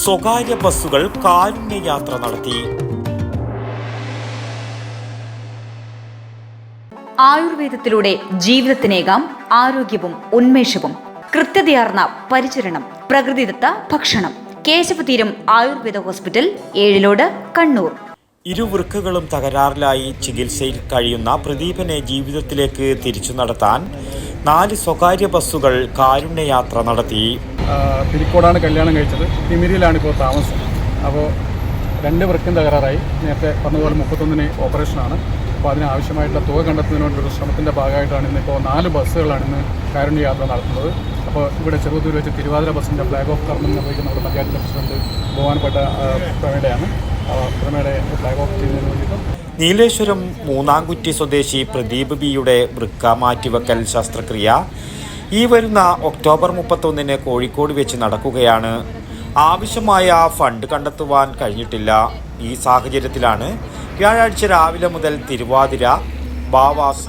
സ്വകാര്യ ബസ്സുകൾ കാരുണ്യ യാത്ര നടത്തി. ആയുർവേദത്തിലൂടെ ജീവിതത്തിനേകാം ആരോഗ്യവും ഉന്മേഷവും കൃത്യതയാർന്ന പരിചരണം പ്രകൃതിദത്ത ഭക്ഷണം. കേശവതീരം ആയുർവേദ ഹോസ്പിറ്റൽ ഏഴിലോട് കണ്ണൂർ. ഇരുവൃക്കുകളും തകരാറിലായി ചികിത്സയിൽ കഴിയുന്ന പ്രദീപനെ ജീവിതത്തിലേക്ക് തിരിച്ചു നടത്താൻ നാല് സ്വകാര്യ ബസ്സുകൾ കാരുണ്യയാത്ര നടത്തി. പിരിക്കോടാണ് കല്യാണം കഴിച്ചത്. തിമിരിയിലാണ് ഇപ്പോൾ താമസം. അപ്പോൾ രണ്ട് വൃക്കം തകരാറായി. നേരത്തെ പറഞ്ഞതുപോലെ മുപ്പത്തൊന്നിന് ഓപ്പറേഷനാണ്. അപ്പോൾ അതിനാവശ്യമായിട്ടുള്ള തുക കണ്ടെത്തുന്നതിന് വേണ്ടിയുള്ള ശ്രമത്തിന്റെ ഭാഗമായിട്ടാണ് ഇന്നിപ്പോൾ നാല് ബസ്സുകളാണ് ഇന്ന് കാരുണ്യ യാത്ര നടത്തുന്നത്. അപ്പോൾ ഇവിടെ ചെറുതൂർ വെച്ച് തിരുവാതിര ബസ്സിന്റെ ഫ്ലാഗ് ഓഫ് കർമ്മം നിർവഹിക്കുന്ന നമ്മുടെ പഞ്ചായത്ത് പ്രസിഡന്റ് ബഹുമാനപ്പെട്ട പ്രമേടയാണ് പ്രമേടയെ ഫ്ലാഗ് ഓഫ് ചെയ്യുന്നതിന് വേണ്ടിയിട്ട്. നീലേശ്വരം മൂന്നാംകുറ്റി സ്വദേശി പ്രദീപ് ബിയുടെ വൃക്ക മാറ്റിവെക്കൽ ശസ്ത്രക്രിയ ഈ വരുന്ന ഒക്ടോബർ മുപ്പത്തൊന്നിന് കോഴിക്കോട് വെച്ച് നടക്കുകയാണ്. ആവശ്യമായ ഫണ്ട് കണ്ടെത്തുവാൻ കഴിഞ്ഞിട്ടില്ല. ഈ സാഹചര്യത്തിലാണ് വ്യാഴാഴ്ച രാവിലെ മുതൽ തിരുവാതിര ബാവാസ്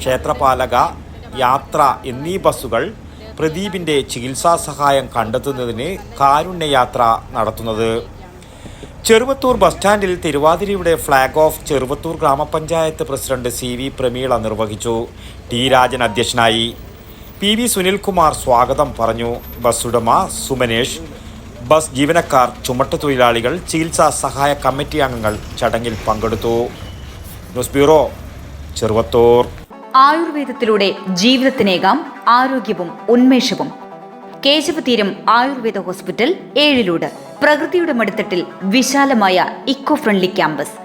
ക്ഷേത്രപാലക യാത്ര എന്നീ ബസ്സുകൾ പ്രദീപിന്റെ ചികിത്സാ സഹായം കണ്ടെത്തുന്നതിന് കാരുണ്യയാത്ര നടത്തുന്നത്. ചെറുവത്തൂർ ബസ് സ്റ്റാൻഡിൽ തിരുവാതിരയുടെ ഫ്ളാഗ് ഓഫ് ചെറുവത്തൂർ ഗ്രാമപഞ്ചായത്ത് പ്രസിഡന്റ് സി വി പ്രമീള നിർവഹിച്ചു. ടി രാജൻ അധ്യക്ഷനായി. പി വി സുനിൽകുമാർ സ്വാഗതം പറഞ്ഞു. ബസ് ഉടമ സുമനേഷ് ബസ് ജീവനക്കാർ ചുമട്ടുതൊഴിലാളികൾ ചികിത്സാ സഹായ കമ്മിറ്റി അംഗങ്ങൾ ചടങ്ങിൽ പങ്കെടുത്തു. News bureau Cheruvathur. ആയുർവേദത്തിലൂടെ ജീവിതത്തിനേകാം ആരോഗ്യവും ഉന്മേഷവും. കേശവതീരം ആയുർവേദ ഹോസ്പിറ്റൽ ഏഴിലൂട്. പ്രകൃതിയുടെ മടിത്തട്ടിൽ വിശാലമായ ഇക്കോ ഫ്രണ്ട്ലി ക്യാമ്പസ്.